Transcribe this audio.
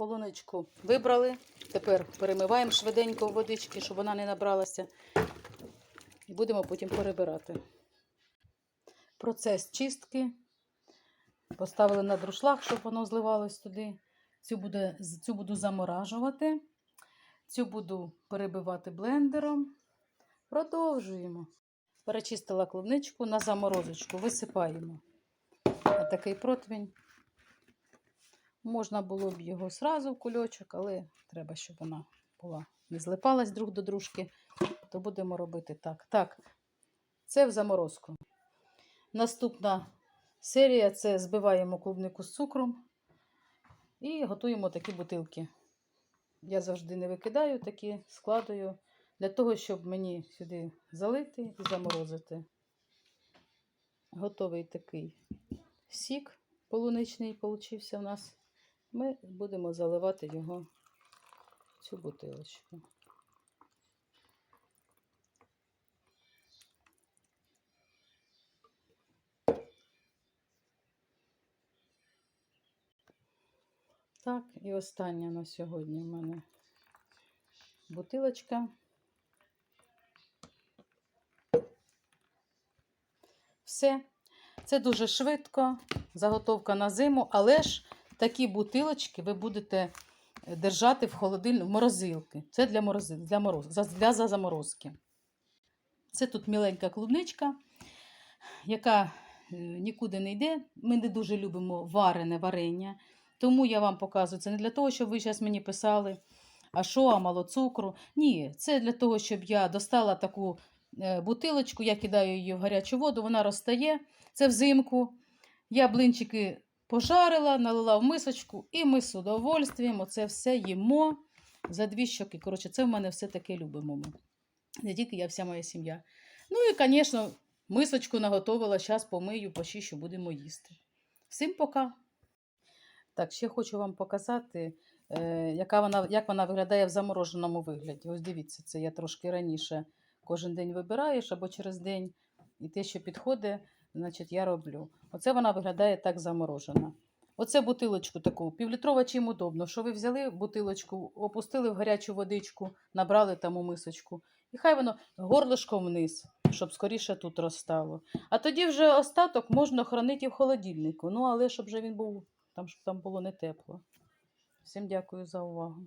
Полуничку вибрали. Тепер перемиваємо швиденько водички, щоб вона не набралася. І будемо потім перебирати. Процес чистки. Поставили на друшлаг, щоб воно зливалось туди. Цю, буде, цю буду заморажувати. Цю буду перебивати блендером. Продовжуємо. Перечистила клубничку на заморозочку, висипаємо. на такий противень. Можна було б його зразу в кульочок, але треба, щоб вона була не злипалась друг до дружки, то будемо робити так. Так, це в заморозку. Наступна серія це збиваємо клубнику з цукром і готуємо такі бутилки. Я завжди не викидаю такі, складую для того, щоб мені сюди залити і заморозити. Готовий такий сік полуничний получився у нас. Ми будемо заливати його в цю бутилочку. Так, і остання на сьогодні в мене бутилочка. Все. Це дуже швидко, заготовка на зиму, але ж такі бутилочки ви будете е, держати в холодильнику, в морозилки. Це для, морози, для, мороз, для заморозки. Це тут міленька клубничка, яка е, нікуди не йде. Ми не дуже любимо варене варення. Тому я вам показую це не для того, щоб ви зараз мені писали, а що, а мало цукру. Ні, це для того, щоб я достала таку е, бутилочку, я кидаю її в гарячу воду, вона розтає. Це взимку. Я блинчики пожарила, налила в мисочку, і ми з удовольствием оце все їмо за дві щоки. Коротше, це в мене все таке любимо. Ми. Не тільки я, вся моя сім'я. Ну і, звісно, мисочку наготовила, зараз помию, почищу, будемо їсти. Всім пока! Так, ще хочу вам показати, е, яка вона, як вона виглядає в замороженому вигляді. Ось дивіться, це я трошки раніше кожен день вибираєш або через день. І те, що підходить, значить, я роблю. Оце вона виглядає так заморожена. Оце бутилочку таку, півлітрова чим удобно, що ви взяли бутилочку, опустили в гарячу водичку, набрали там у мисочку. І хай воно горлишком вниз, щоб скоріше тут розстало. А тоді вже остаток можна хранити в холодильнику. Ну, але щоб вже він був там, щоб там було не тепло. Всім дякую за увагу.